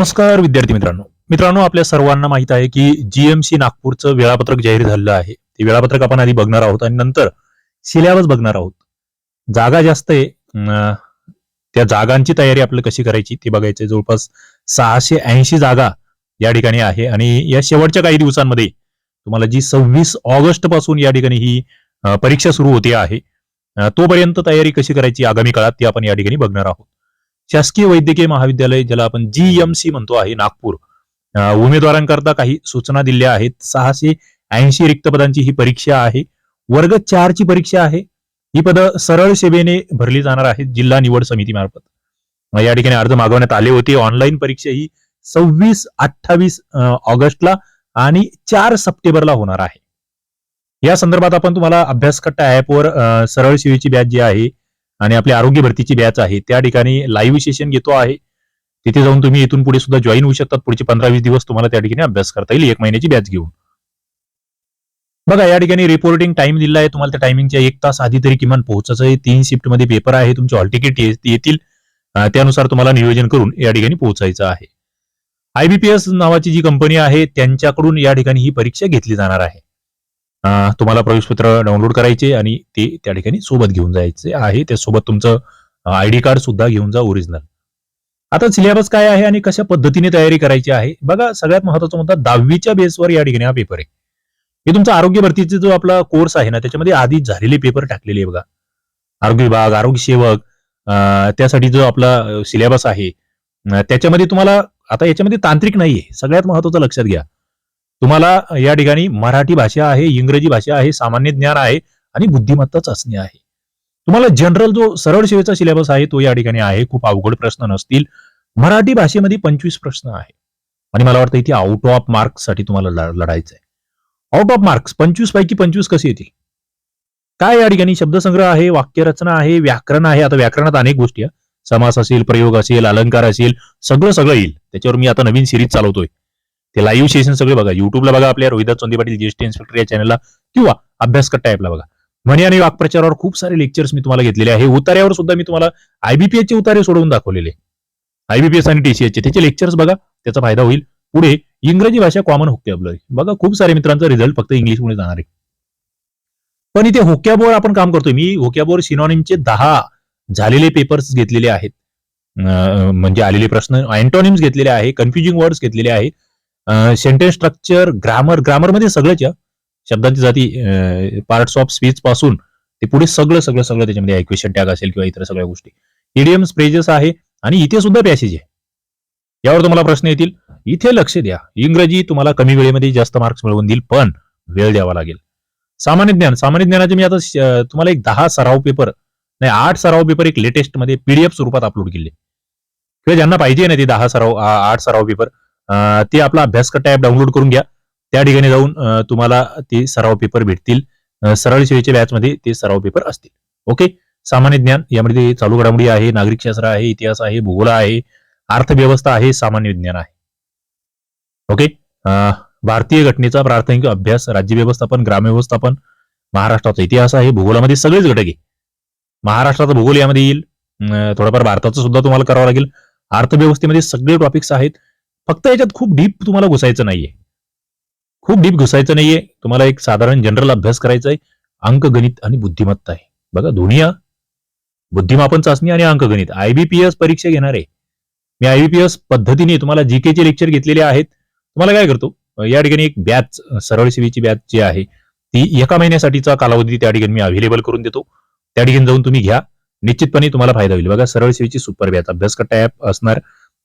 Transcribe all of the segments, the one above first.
नमस्कार विद्यार्थी मित्रांनो. मित्रांनो आपल्या सर्वांना माहीत आहे की जीएमसी नागपूरचं वेळापत्रक जाहीर झालेलं आहे. ते वेळापत्रक आपण आधी बघणार आहोत आणि नंतर सिलेबस बघणार आहोत. जागा जास्त आहे. त्या जागांची तयारी आपल्याला कशी करायची ते बघायचे जवळपास सहाशे ऐंशी जागा या ठिकाणी आहे आणि या शेवटच्या काही दिवसांमध्ये तुम्हाला जी सव्वीस ऑगस्टपासून या ठिकाणी ही परीक्षा सुरू होते आहे तोपर्यंत तयारी कशी करायची आगामी काळात ती आपण या ठिकाणी बघणार आहोत. शासकीय वैद्यकीय महाविद्यालय ज्याला आपण जीएमसी म्हणतो आहे नागपूर. उमेदवारांकरता काही सूचना दिल्या आहेत. सहाशे ऐंशी रिक्त पदांची ही परीक्षा आहे. वर्ग चार ची परीक्षा आहे. ही पदं सरळ सेवेने भरली जाणार आहेत जिल्हा निवड समितीमार्फत अं, या ठिकाणी अर्ज मागवण्यात आले होते. ऑनलाईन परीक्षा ही सव्वीस अठ्ठावीस ऑगस्टला आणि चार सप्टेंबरला होणार आहे. या संदर्भात आपण तुम्हाला अभ्यासकट्टा ऍपवर सरळ सेवेची बॅच जी आहे आणि आपली आरोग्य भरतीची बॅच आहे. त्या ठिकाणी लाईव्ह सेशन घेतो आहे. तिथे जाऊन तुम्ही इथून पुढे सुद्धा जॉईन होऊ शकतात. पुढचे पंधरा वीस दिवस तुम्हाला त्या ठिकाणी अभ्यास करता येईल. एक महिन्याची बॅच घेऊन. बघा या ठिकाणी रिपोर्टिंग टाइम दिला आहे. तुम्हाला त्या टायमिंगच्या एक तास आधी तरी किमान पोहोचायचं आहे. तीन शिफ्टमध्ये पेपर आहे. तुमचे हॉल तिकीट येतील. त्यानुसार तुम्हाला नियोजन करून या ठिकाणी पोहोचायचं आहे. आयबीपीएस नावाची जी कंपनी आहे त्यांच्याकडून या ठिकाणी ही परीक्षा घेतली जाणार आहे. तुम्हाला प्रवेशपत्र डाउनलोड करायचे आणि ते त्या ठिकाणी सोबत घेऊन जायचे आहे. त्यासोबत तुमचं आयडी कार्ड सुद्धा घेऊन जा ओरिजिनल आता सिलेबस काय आहे आणि कशा पद्धतीने तयारी करायची आहे? बघा सगळ्यात महत्त्वाचा मुद्दा दहावीच्या बेसवर या ठिकाणी हा पेपर आहे. हे तुमचा आरोग्य भरतीचा जो आपला कोर्स आहे ना त्याच्यामध्ये आधी झालेले पेपर टाकलेले आहे बघा. आरोग्य विभाग आरोग्य सेवक त्यासाठी जो आपला सिलेबस आहे त्याच्यामध्ये तुम्हाला आता याच्यामध्ये तांत्रिक नाहीये. सगळ्यात महत्वाचं लक्षात घ्या. तुम्हाला या ठिकाणी मराठी भाषा आहे इंग्रजी भाषा आहे सामान्य ज्ञान आहे आणि बुद्धिमत्ता चाचणी आहे. तुम्हाला जनरल जो सरळ सेवेचा सिलेबस आहे तो या ठिकाणी आहे. खूप अवघड प्रश्न नसतील. मराठी भाषेमध्ये पंचवीस प्रश्न आहे. आणि मला वाटतं इथे आउट ऑफ मार्क्ससाठी तुम्हाला लढायचं आहे आउट ऑफ मार्क्स पंचवीस पैकी पंचवीस कसे येतील? काय या ठिकाणी शब्दसंग्रह आहे वाक्यरचना आहे व्याकरण आहे? आता व्याकरणात अनेक गोष्टी आहे समास असेल प्रयोग असेल अलंकार असेल सगळं सगळं येईल. त्याच्यावर मी आता नवीन सिरीज चालवतोय. ते लाईव्ह सेशन सगळे बघा. युट्यूबला बघा आपल्या रोहिदास चोंदे पाटील जीएसटी इन्स्पेक्टर या चॅनलला किंवा अभ्यास टाईपला बघा. म्हणे आणि वाक्प्रचारावर खूप सारे लेक्चर्स मी तुम्हाला घेतलेले आहे. उतार्यावर सुद्धा मी तुम्हाला आयबीपीएस चे उतारे सोडवून दाखवलेले. आयबीपीएस आणि टीसीएस चे. त्याचे लेक्चर्स बघा. त्याचा फायदा होईल. पुढे इंग्रजी भाषा कॉमन होक्याबलरी बघा खूप सारे मित्रांचा रिझल्ट फक्त इंग्लिशमुळे जाणार आहे. पण इथे होक्याबोर आपण काम करतोय. मी होक्याबोर सिनॉनिमचे दहा झालेले पेपर्स घेतलेले आहेत. म्हणजे आलेले प्रश्न अँटोनिम्स घेतलेले आहे कन्फ्युजिंग वर्ड्स घेतलेले आहे. सेंटेन्स स्ट्रक्चर ग्रामर ग्रामरमध्ये सगळंच शब्दांची जाती पार्ट्स ऑफ स्पीच पासून ते पुढे सगळं सगळं सगळं त्याच्यामध्ये इक्वेशन टॅग असेल किंवा इतर सगळ्या गोष्टी. इडियम्स प्रेजेस आहे आणि इथे सुद्धा पॅसेज आहे. यावर तुम्हाला प्रश्न येतील. इथे लक्ष द्या. इंग्रजी तुम्हाला कमी वेळेमध्ये जास्त मार्क्स मिळवून देईल पण वेळ द्यावा लागेल. सामान्य ज्ञान. सामान्य ज्ञानाचे मी आता तुम्हाला एक दहा सराव पेपर नाही आठ सराव पेपर एक लेटेस्टमध्ये पीडीएफ स्वरूपात अपलोड केले. किंवा ज्यांना पाहिजे ना ते दहा सराव आठ सराव पेपर ते आपला अभ्यासकट ऍप डाउनलोड करून घ्या. त्या ठिकाणी जाऊन तुम्हाला ते सराव पेपर भेटतील. सरळ सेवेच्या बॅच मध्ये ते सराव पेपर असतील. ओके सामान्य ज्ञान यामध्ये चालू घडामोडी आहे नागरिकशास्त्र आहे इतिहास आहे भूगोल आहे अर्थव्यवस्था आहे सामान्य विज्ञान आहे. ओके भारतीय घटनेचा प्राथमिक अभ्यास राज्य व्यवस्थापन ग्राम्य व्यवस्थापन महाराष्ट्राचा इतिहास आहे भूगोलामध्ये सगळेच घटक आहे. महाराष्ट्राचा भूगोल यामध्ये येईल. थोडंफार भारताचं सुद्धा तुम्हाला करावं लागेल. अर्थव्यवस्थेमध्ये सगळे टॉपिक्स आहेत. फक्त याच्यात खूप डीप तुम्हाला घुसायचं नाहीये. खूप डीप घुसायचं नाहीये. तुम्हाला एक साधारण जनरल अभ्यास करायचा आहे अंकगणित आणि बुद्धिमत्ता आहे. बघा दोन्ही बुद्धिमापन चाचणी आणि अंकगणित आयबीपीएस परीक्षा घेणार आहे. मी आयबीपीएस पद्धतीने तुम्हाला जी केचे लेक्चर घेतलेले आहेत. तुम्हाला काय करतो? या ठिकाणी एक बॅच सरळ सेवेची बॅच जी आहे ती एका महिन्यासाठीचा कालावधी त्या ठिकाणी मी अव्हेलेबल करून देतो. त्या ठिकाणी जाऊन तुम्ही घ्या. निश्चितपणे तुम्हाला फायदा होईल. बघा सरळ सेवेची सुपर बॅच अभ्यासकट्टा ऍप असणार.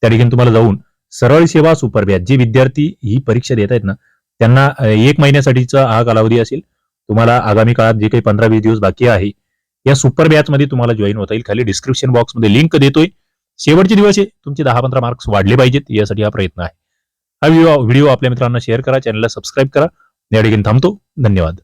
त्या ठिकाणी तुम्हाला जाऊन सरळ सेवा सुपरबॅच जे विद्यार्थी ही परीक्षा देत आहेत ना त्यांना एक महिन्यासाठीचा हा कालावधी असेल. तुम्हाला आगामी काळात जे काही पंधरा वीस दिवस बाकी आहे या सुपर बॅच मध्ये तुम्हाला जॉईन होता येईल. खाली डिस्क्रिप्शन बॉक्समध्ये लिंक देतोय. शेवटचे दिवस आहे. तुमचे दहा पंधरा मार्क्स वाढले पाहिजेत. यासाठी हा प्रयत्न आहे. हा व्हिडिओ व्हिडिओ आपल्या मित्रांना शेअर करा. चॅनलला सबस्क्राईब करा. या ठिकाणी थांबतो. धन्यवाद.